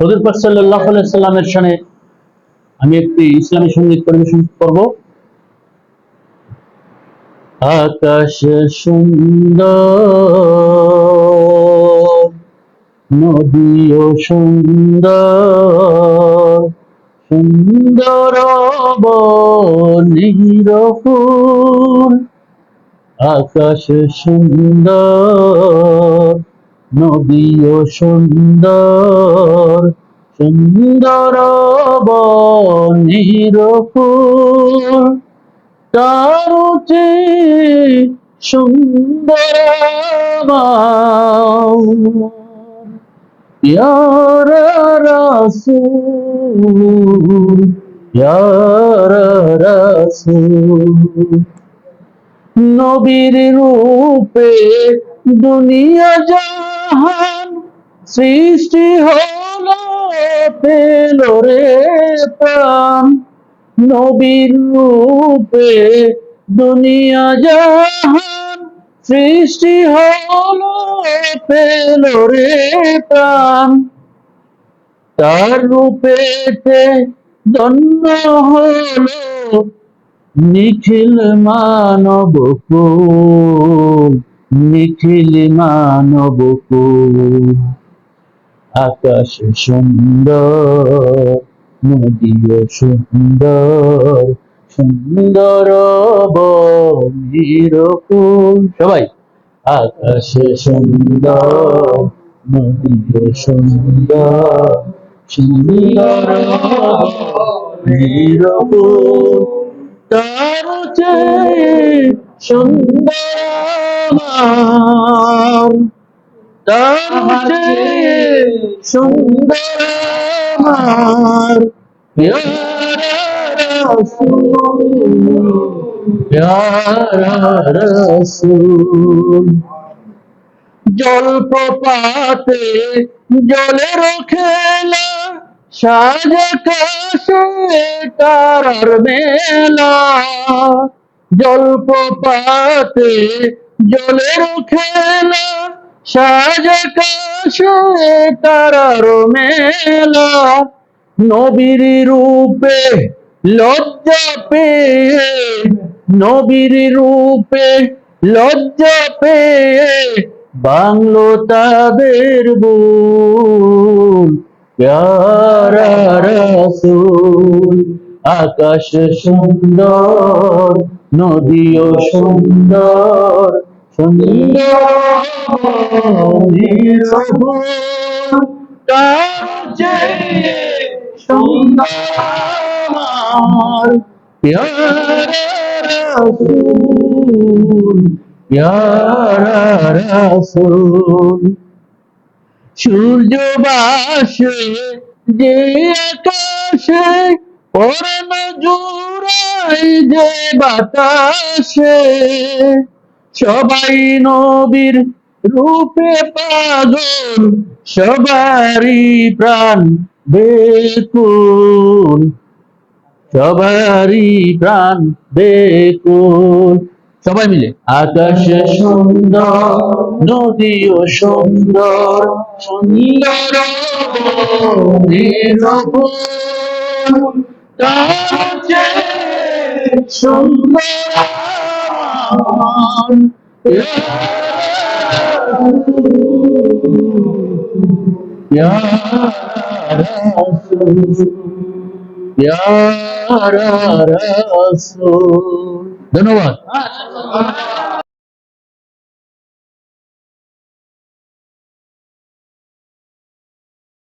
হজর পাক সাল্লাহ আমি একটি ইসলামী সংগীত পরিবেশন করব। আকাশ সুন্দর, নদীও সুন্দর সুন্দর নিরফুল আকাশ সুন্দর, নদীও সুন্দর সুন্দর নিরফুল তার চেয়ে সুন্দর ইয়ার রাসূল। নবীর রূপে দুনিয়া জাহান সৃষ্টি হলো। পেল রে প্রাণ। রূপে দুনিয়া জাহান সৃষ্টি হলো, পেল রে প্রাণ। তার রূপেতে ধন্য হলো, নিখিল মানব নিখিল মানব আকাশ সুন্দর, নদীও সুন্দর সুন্দর বনিরকুল সবাই, আকাশ সুন্দর, নদীও সুন্দর সুন্দর নিরকুল তার চেয়ে সুন্দর তার সুন্দর আমার জলপ্রপাতে জলের খেলা সাজে কাশে তারার মেলা। জলপ্রপাতে জলের খেলা সাজে কাশে তারার মেলা। নবীর রূপে লজ্জা পেয়ে, নবীর রূপে লজ্জা পেয়ে বাংলো তাদের বুল প্যারা আকাশ সুন্দর, নদীও সুন্দর। সুন্দর সূর্য বাসে যে আকাশে পরন জুড়াই যে বাতাসে সবাই নবীর রূপে পাগল, সবারই প্রাণ বেকুল। সবারই প্রাণ বেকুল। সবাই মিলে। আকাশ সুন্দর, নদীও সুন্দর সুন্দর সুন্দর Ya Rasul Ya Rasul ধন্যবাদ